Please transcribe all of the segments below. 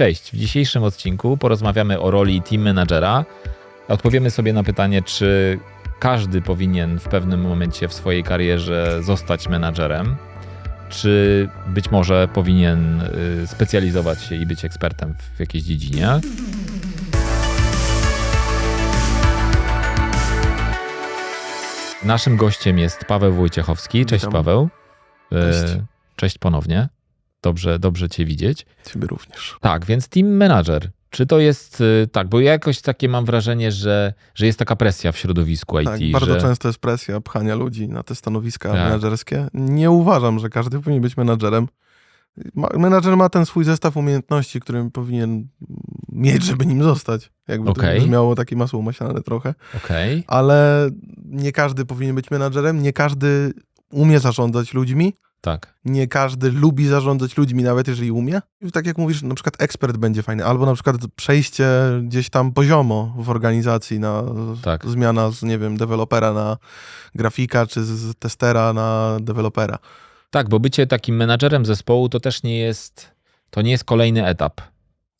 cześć. W dzisiejszym odcinku porozmawiamy o roli team managera. Odpowiemy sobie na pytanie, czy każdy powinien w pewnym momencie w swojej karierze zostać menadżerem, czy być może powinien y, specjalizować się i być ekspertem w jakiejś dziedzinie. Naszym gościem jest Paweł Wojciechowski. Cześć Witam. Paweł. Y, Cześć. Cześć ponownie. Dobrze, dobrze Cię widzieć. Ciebie również. Tak, więc team manager. Czy to jest y, tak, bo ja jakoś takie mam wrażenie, że, że jest taka presja w środowisku IT, Tak, bardzo że często jest presja pchania ludzi na te stanowiska Tak. menedżerskie. Nie uważam, że każdy powinien być menadżerem. Menadżer ma ten swój zestaw umiejętności, którym powinien mieć, żeby nim zostać. Jakby Okej. to brzmiało takie masło maślane trochę. okej, Ale nie każdy powinien być menadżerem, nie każdy umie zarządzać ludźmi, tak, nie każdy lubi zarządzać ludźmi, nawet jeżeli umie. I tak jak mówisz, na przykład ekspert będzie fajny, albo na przykład przejście gdzieś tam poziomo w organizacji na Tak. zmiana z, nie wiem, dewelopera na grafika, czy z testera na dewelopera. tak, bo bycie takim menadżerem zespołu to też nie jest, to nie jest kolejny etap.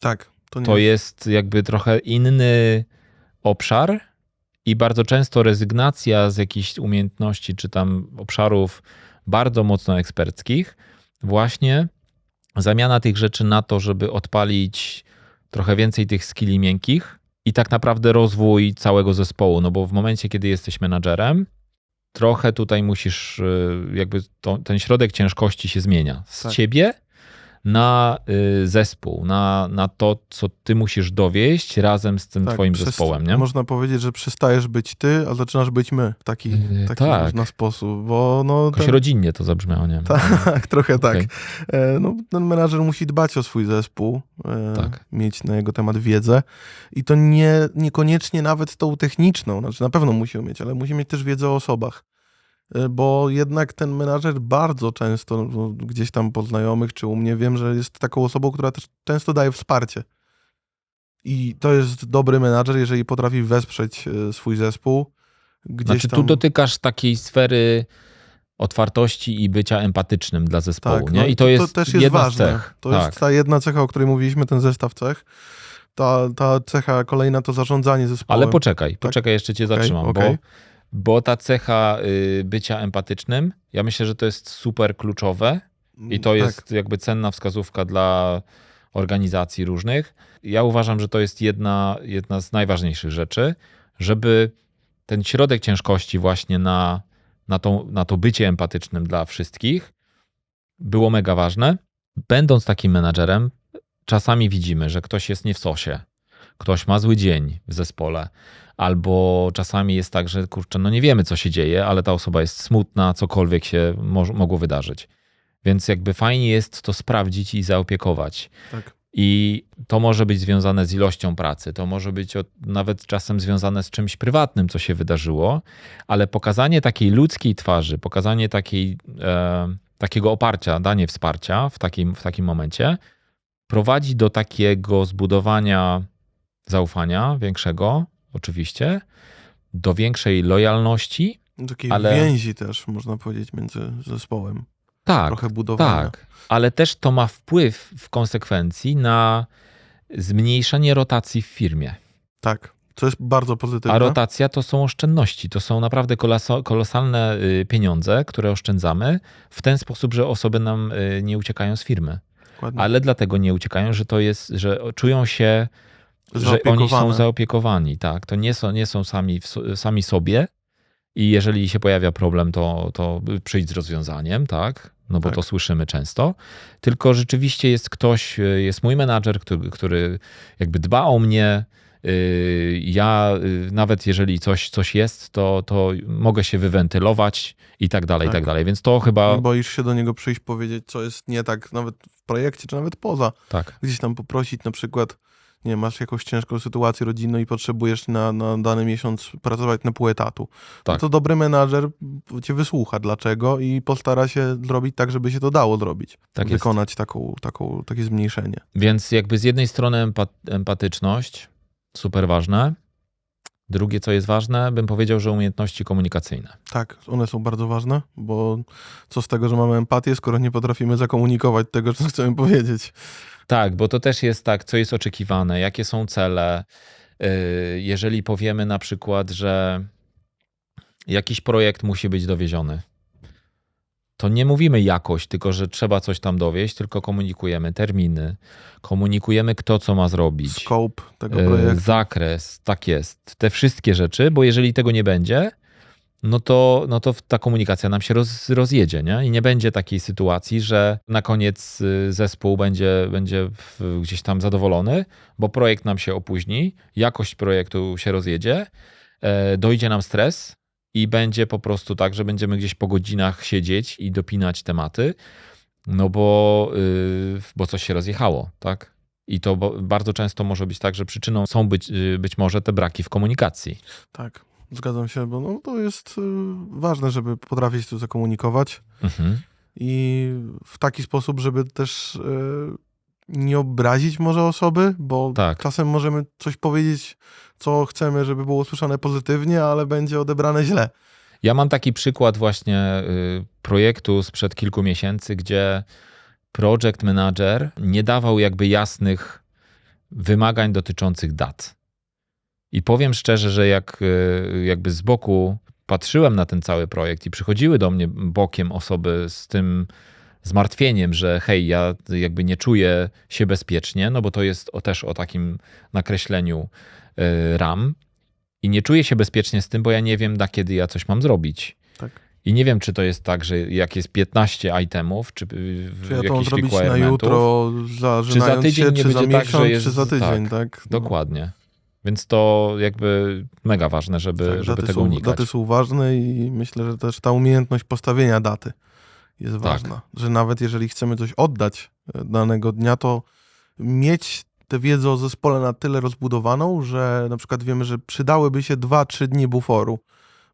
Tak, to nie To jest jakby trochę inny obszar i bardzo często rezygnacja z jakichś umiejętności czy tam obszarów bardzo mocno eksperckich, właśnie zamiana tych rzeczy na to, żeby odpalić trochę więcej tych skilli miękkich i tak naprawdę rozwój całego zespołu, no bo w momencie, kiedy jesteś menadżerem, trochę tutaj musisz, y, jakby to, ten środek ciężkości się zmienia. Z Tak. ciebie na y, zespół, na, na to, co ty musisz dowieść razem z tym Tak, twoim zespołem, nie? Można powiedzieć, że przestajesz być ty, a zaczynasz być my w taki, Yy, taki tak. można sposób, bo no... Jakoś ten- rodzinnie to zabrzmiało, nie? Tak, trochę tak. Okej. E, No, ten menadżer musi dbać o swój zespół, e, Tak. mieć na jego temat wiedzę i to nie, niekoniecznie nawet tą techniczną, znaczy na pewno musi mieć, ale musi mieć też wiedzę o osobach. E, Bo jednak ten menadżer bardzo często no, gdzieś tam po znajomych czy u mnie wiem, że jest taką osobą, która też często daje wsparcie. I to jest dobry menadżer, jeżeli potrafi wesprzeć e, swój zespół. Gdzieś Znaczy tu tam... dotykasz takiej sfery otwartości i bycia empatycznym dla zespołu, Tak, nie? no I to jest, też jest jedna ważne. cech. To tak. jest ta jedna cecha, o której mówiliśmy, ten zestaw cech. Ta, ta cecha kolejna to zarządzanie zespołem. Ale poczekaj, poczekaj, jeszcze cię Okej, zatrzymam, okej. bo, bo ta cecha y, bycia empatycznym, ja myślę, że to jest super kluczowe i to Tak, jest jakby cenna wskazówka dla organizacji różnych. Ja uważam, że to jest jedna, jedna z najważniejszych rzeczy, żeby ten środek ciężkości właśnie na, na, tą, na to bycie empatycznym dla wszystkich było mega ważne. Będąc takim menadżerem, czasami widzimy, że ktoś jest nie w sosie, ktoś ma zły dzień w zespole, albo czasami jest tak, że kurczę, no nie wiemy, co się dzieje, ale ta osoba jest smutna, cokolwiek się mo- mogło wydarzyć. Więc jakby fajnie jest to sprawdzić i zaopiekować. tak. I to może być związane z ilością pracy, to może być od, nawet czasem związane z czymś prywatnym, co się wydarzyło, ale pokazanie takiej ludzkiej twarzy, pokazanie takiej, e, takiego oparcia, danie wsparcia w takim, w takim momencie prowadzi do takiego zbudowania zaufania większego, oczywiście, do większej lojalności. Takiej ale- więzi też, można powiedzieć, między zespołem. Tak, Trochę budowania. Tak, ale też to ma wpływ w konsekwencji na zmniejszenie rotacji w firmie. Tak. Co jest bardzo pozytywne. A rotacja to są oszczędności. To są naprawdę kolosalne y, pieniądze, które oszczędzamy w ten sposób, że osoby nam y, nie uciekają z firmy. Dokładnie. Ale dlatego nie uciekają, że to jest, że czują się, że oni są zaopiekowani. Tak, to nie są, nie są sami, sami sobie. I jeżeli się pojawia problem, to, to przyjdź z rozwiązaniem, tak? No bo Tak. to słyszymy często. Tylko rzeczywiście jest ktoś, y, jest mój menadżer, który, który jakby dba o mnie. y, Ja y, nawet jeżeli coś, coś jest, to, to mogę się wywentylować i tak dalej, i Tak. tak dalej. Więc to chyba Nie boisz się do niego przyjść, powiedzieć, co jest nie tak, nawet w projekcie, czy nawet poza. tak. Gdzieś tam poprosić na przykład, nie masz jakąś ciężką sytuację rodzinną i potrzebujesz na, na dany miesiąc pracować na pół etatu. No Tak. to dobry menadżer cię wysłucha dlaczego i postara się zrobić tak, żeby się to dało zrobić. Tak. Wykonać taką, taką, takie zmniejszenie. Więc jakby z jednej strony empa- empatyczność, super ważne. Drugie, co jest ważne, bym powiedział, że umiejętności komunikacyjne. Tak, one są bardzo ważne, bo co z tego, że mamy empatię, skoro nie potrafimy zakomunikować tego, co chcemy powiedzieć. Tak, bo to też jest tak, co jest oczekiwane, jakie są cele. Yy, Jeżeli powiemy na przykład, że jakiś projekt musi być dowieziony, to nie mówimy jakość, tylko że trzeba coś tam dowieść, tylko komunikujemy terminy, komunikujemy kto co ma zrobić. Scope tego E, projektu. Zakres, tak jest. Te wszystkie rzeczy, bo jeżeli tego nie będzie, no to, no to ta komunikacja nam się roz, rozjedzie, nie? I nie będzie takiej sytuacji, że na koniec y, zespół będzie, będzie gdzieś tam zadowolony, bo projekt nam się opóźni, jakość projektu się rozjedzie, e, dojdzie nam stres i będzie po prostu tak, że będziemy gdzieś po godzinach siedzieć i dopinać tematy, no bo, y, bo coś się rozjechało, tak? I to bardzo często może być tak, że przyczyną są być, y, być może te braki w komunikacji. Tak, zgadzam się, bo no, to jest y, ważne, żeby potrafić to zakomunikować Mhm. i w taki sposób, żeby też y, nie obrazić może osoby, bo Tak. czasem możemy coś powiedzieć, co chcemy, żeby było usłyszane pozytywnie, ale będzie odebrane źle. Ja mam taki przykład właśnie y, projektu sprzed kilku miesięcy, gdzie project manager nie dawał jakby jasnych wymagań dotyczących dat. I powiem szczerze, że jak y, jakby z boku patrzyłem na ten cały projekt i przychodziły do mnie bokiem osoby z tym zmartwieniem, że hej, ja jakby nie czuję się bezpiecznie, no bo to jest o, też o takim nakreśleniu y, ram i nie czuję się bezpiecznie z tym, bo ja nie wiem, na kiedy ja coś mam zrobić. Tak. I nie wiem, czy to jest tak, że jak jest 15 itemów, czy, Czy ja to zrobić na jutro, zażynając tydzień się, nie czy za będzie tak, miesiąc, że jest- czy za tydzień, tak, tak? No. Dokładnie. Więc to jakby mega ważne, żeby, Tak, żeby tego są, unikać. daty są ważne i myślę, że też ta umiejętność postawienia daty jest Tak. ważna. Że nawet jeżeli chcemy coś oddać e, danego dnia, to mieć tę wiedzę o zespole na tyle rozbudowaną, że na przykład wiemy, że przydałyby się 2-3 dni buforu,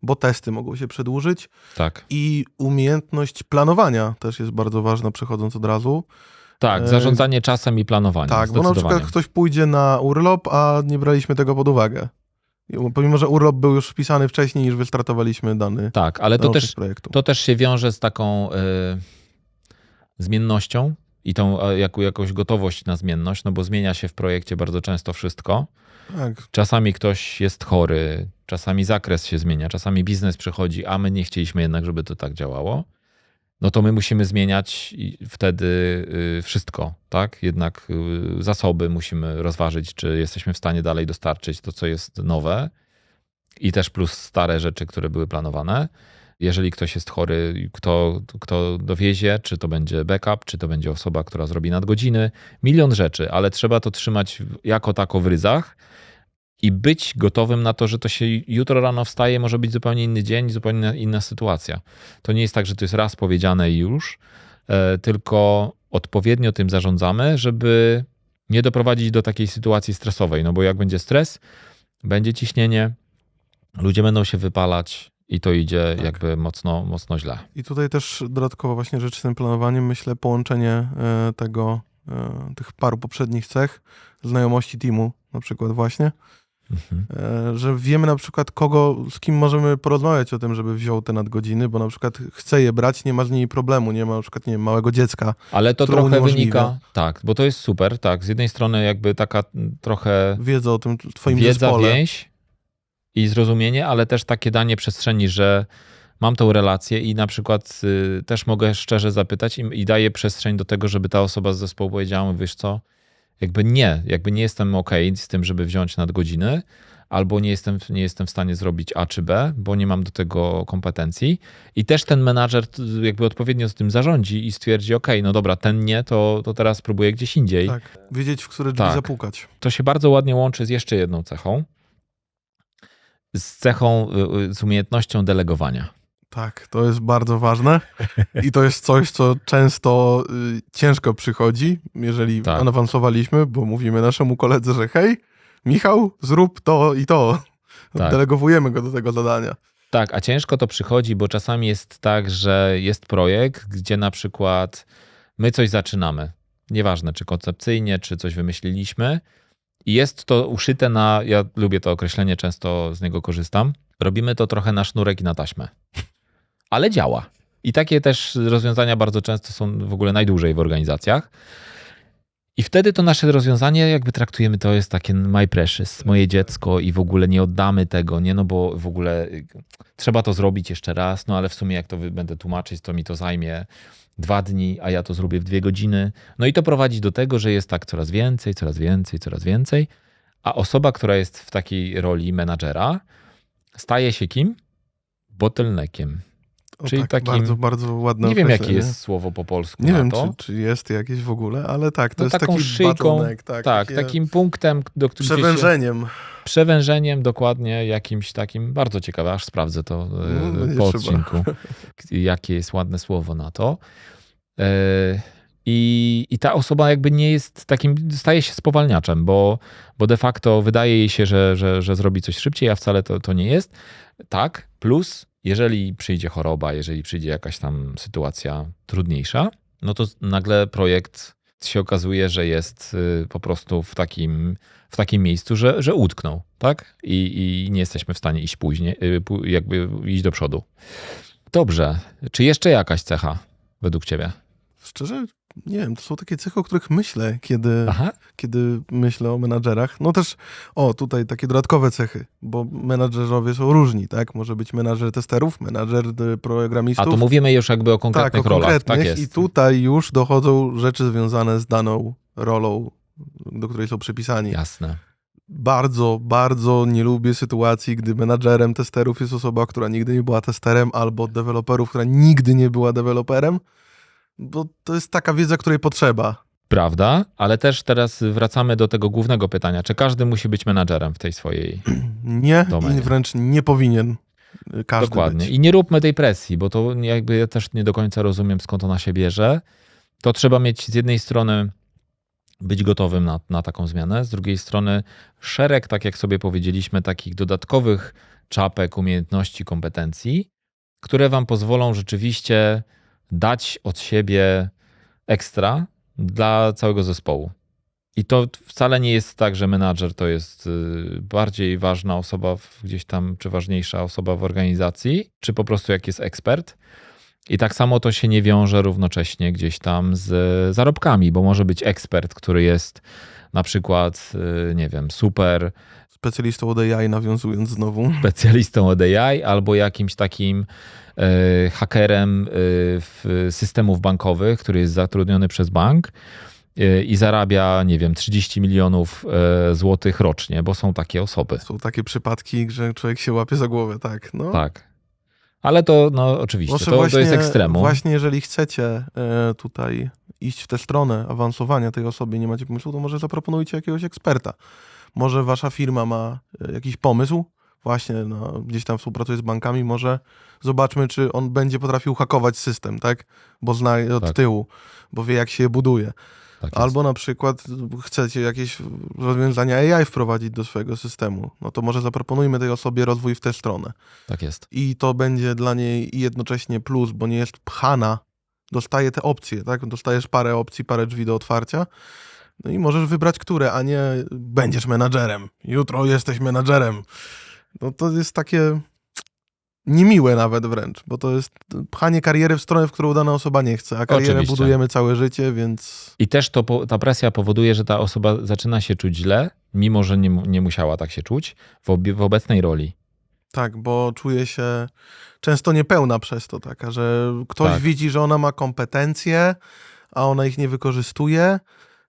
bo testy mogą się przedłużyć Tak, i umiejętność planowania też jest bardzo ważna, przechodząc od razu. Tak, E, zarządzanie czasem i planowanie. Tak, bo na przykład ktoś pójdzie na urlop, a nie braliśmy tego pod uwagę. I Pomimo, że urlop był już wpisany wcześniej, niż wystartowaliśmy dany Tak, ale to też, projektu. to też się wiąże z taką y, zmiennością i tą jaką, jakąś gotowość na zmienność, no bo zmienia się w projekcie bardzo często wszystko. Tak, Czasami ktoś jest chory, czasami zakres się zmienia, czasami biznes przychodzi, a my nie chcieliśmy jednak, żeby to tak działało. No to my musimy zmieniać wtedy y, wszystko, tak? Jednak y, zasoby musimy rozważyć, czy jesteśmy w stanie dalej dostarczyć to, co jest nowe i też plus stare rzeczy, które były planowane. Jeżeli ktoś jest chory, kto, kto dowiezie, czy to będzie backup, czy to będzie osoba, która zrobi nadgodziny, milion rzeczy, ale trzeba to trzymać jako tako w ryzach i być gotowym na to, że to się jutro rano wstaje, może być zupełnie inny dzień, zupełnie inna- sytuacja. To nie jest tak, że to jest raz powiedziane i już, e, tylko odpowiednio tym zarządzamy, żeby nie doprowadzić do takiej sytuacji stresowej. No bo jak będzie stres, będzie ciśnienie, ludzie będą się wypalać i to idzie Tak. jakby mocno, mocno źle. I tutaj też dodatkowo właśnie rzecz z tym planowaniem, myślę, połączenie e, tego, e, tych paru poprzednich cech, znajomości teamu na przykład właśnie, Mhm. e, że wiemy na przykład kogo, z kim możemy porozmawiać o tym, żeby wziął te nadgodziny, bo na przykład chce je brać, nie ma z nimi problemu, nie ma na przykład, nie wiem, małego dziecka. Ale to trochę uniemożliwia. wynika, tak, bo to jest super, tak. Z jednej strony jakby taka trochę Wiedzę o tym twoim wiedza, zespole. więź i zrozumienie, ale też takie danie przestrzeni, że mam tą relację i na przykład y, też mogę szczerze zapytać i, i daję przestrzeń do tego, żeby ta osoba z zespołu powiedziała, wiesz co, jakby nie, jakby nie jestem ok z tym, żeby wziąć nadgodziny, albo nie jestem, nie jestem w stanie zrobić A czy B, bo nie mam do tego kompetencji. I też ten menadżer jakby odpowiednio z tym zarządzi i stwierdzi, ok, no dobra, ten nie, to, to teraz próbuję gdzieś indziej. Tak, wiedzieć, w które drzwi Tak. zapukać. To się bardzo ładnie łączy z jeszcze jedną cechą. Z cechą, y, y, z umiejętnością delegowania. Tak, to jest bardzo ważne i to jest coś, co często y, ciężko przychodzi, jeżeli Tak. awansowaliśmy, bo mówimy naszemu koledze, że hej, Michał, zrób to i to. Tak. Delegowujemy go do tego zadania. Tak, a ciężko to przychodzi, bo czasami jest tak, że jest projekt, gdzie na przykład my coś zaczynamy. Nieważne, czy koncepcyjnie, czy coś wymyśliliśmy. I jest to uszyte na, ja lubię to określenie, często z niego korzystam. Robimy to trochę na sznurek i na taśmę. Ale działa. I takie też rozwiązania bardzo często są w ogóle najdłużej w organizacjach. I wtedy to nasze rozwiązanie, jakby traktujemy to jest takie my precious, moje dziecko i w ogóle nie oddamy tego, nie? No bo w ogóle y, trzeba to zrobić jeszcze raz, no ale w sumie jak to będę tłumaczyć, to mi to zajmie dwa dni, a ja to zrobię w dwie godziny. No i to prowadzi do tego, że jest tak coraz więcej, coraz więcej, coraz więcej, a osoba, która jest w takiej roli menadżera, staje się kim? Bottleneckiem. Czyli tak, takim- Bardzo, bardzo ładne Nie wiem, jakie jest słowo po polsku Nie na wiem, to. czy, czy jest jakieś w ogóle, ale tak, to No jest taką taki szyjką, tak, Tak, takim punktem, do którego przewężeniem. przewężeniem dokładnie jakimś takim, bardzo ciekawe, aż sprawdzę to e, No, po trzeba. odcinku, jakie jest ładne słowo na to. E, I, I ta osoba jakby nie jest takim, staje się spowalniaczem, bo, bo de facto wydaje jej się, że, że, że zrobi coś szybciej, a wcale to, to nie jest. Tak, plus jeżeli przyjdzie choroba, jeżeli przyjdzie jakaś tam sytuacja trudniejsza, no to nagle projekt się okazuje, że jest y, po prostu w takim, w takim miejscu, że, że utknął, tak? I, I nie jesteśmy w stanie iść później, y, jakby iść do przodu. Dobrze. Czy jeszcze jakaś cecha według ciebie? Szczerze, nie wiem, to są takie cechy, o których myślę, kiedy, Aha. kiedy myślę o menadżerach. No też, o, tutaj takie dodatkowe cechy, bo menadżerowie są różni, tak? Może być menadżer testerów, menadżer y, A programistów. to mówimy już jakby o konkretnych tak, o rolach. konkretnych. Tak jest. I tutaj już dochodzą rzeczy związane z daną rolą, do której są przypisani. Jasne. Bardzo, bardzo nie lubię sytuacji, gdy menadżerem testerów jest osoba, która nigdy nie była testerem, albo deweloperów, która nigdy nie była deweloperem, bo to jest taka wiedza, której potrzeba. Prawda, ale też teraz wracamy do tego głównego pytania. Czy każdy musi być menadżerem w tej swojej Nie Domenie. i wręcz nie powinien każdy Dokładnie. być. I nie róbmy tej presji, bo to jakby ja też nie do końca rozumiem, skąd ona się bierze. To trzeba mieć z jednej strony być gotowym na, na taką zmianę, z drugiej strony szereg, tak jak sobie powiedzieliśmy, takich dodatkowych czapek, umiejętności, kompetencji, które wam pozwolą rzeczywiście dać od siebie ekstra dla całego zespołu. I to wcale nie jest tak, że menadżer to jest y, bardziej ważna osoba gdzieś tam, czy ważniejsza osoba w organizacji, czy po prostu jak jest ekspert. I tak samo to się nie wiąże równocześnie gdzieś tam z zarobkami, bo może być ekspert, który jest na przykład, y, nie wiem, super Specjalistą od AI nawiązując znowu. specjalistą od AI albo jakimś takim e, hakerem e, w systemów bankowych, który jest zatrudniony przez bank e, i zarabia, nie wiem, 30 milionów złotych rocznie, bo są takie osoby. Są takie przypadki, że człowiek się łapie za głowę, tak. No. Tak. Ale to, no oczywiście, Może to, to jest ekstremum. Właśnie jeżeli chcecie tutaj iść w tę stronę awansowania tej osoby i nie macie pomysłu, to może zaproponujcie jakiegoś eksperta. Może wasza firma ma e, jakiś pomysł, właśnie no, gdzieś tam współpracuje z bankami, może zobaczmy, czy on będzie potrafił hakować system, tak? Bo zna je od Tak. tyłu, bo wie, jak się je buduje. Tak. Albo na przykład chcecie jakieś rozwiązania AI wprowadzić do swojego systemu, no to może zaproponujmy tej osobie rozwój w tę stronę Tak jest. i to będzie dla niej jednocześnie plus, bo nie jest pchana, dostaje te opcje, tak? Dostajesz parę opcji, parę drzwi do otwarcia. No i możesz wybrać które, a nie będziesz menadżerem. Jutro jesteś menadżerem. No to jest takie niemiłe nawet wręcz, bo to jest pchanie kariery w stronę, w którą dana osoba nie chce, a karierę Oczywiście. budujemy całe życie, więc I też to, ta presja powoduje, że ta osoba zaczyna się czuć źle, mimo że nie, nie musiała tak się czuć, w, obie, w obecnej roli. tak, bo czuje się często niepełna przez to taka, że ktoś Tak. widzi, że ona ma kompetencje, a ona ich nie wykorzystuje,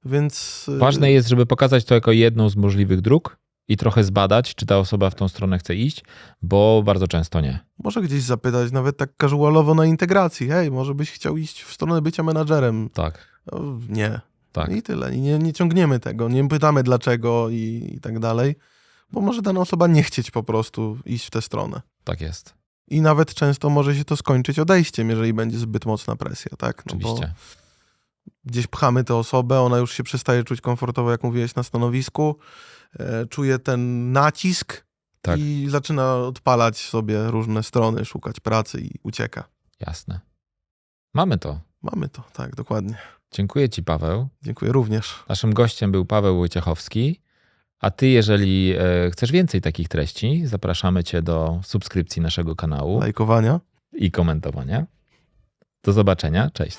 więc... y, Ważne jest, żeby pokazać to jako jedną z możliwych dróg i trochę zbadać, czy ta osoba w tą stronę chce iść, bo bardzo często nie. Może gdzieś zapytać, nawet tak casualowo na integracji, hej, może byś chciał iść w stronę bycia menadżerem? Tak, O, nie. tak. I tyle. I nie, nie ciągniemy tego, nie pytamy dlaczego i, i tak dalej, bo może dana osoba nie chcieć po prostu iść w tę stronę. Tak jest. I nawet często może się to skończyć odejściem, jeżeli będzie zbyt mocna presja, tak? No bo Oczywiście. Gdzieś pchamy tę osobę, ona już się przestaje czuć komfortowo, jak mówiłeś, na stanowisku, e, czuje ten nacisk Tak. i zaczyna odpalać sobie różne strony, szukać pracy i ucieka. Jasne. Mamy to. Mamy to, tak, dokładnie. Dziękuję Ci, Paweł. Dziękuję również. Naszym gościem był Paweł Wojciechowski. A Ty, jeżeli e, chcesz więcej takich treści, zapraszamy Cię do subskrypcji naszego kanału Lajkowania. i komentowania. Do zobaczenia. Cześć.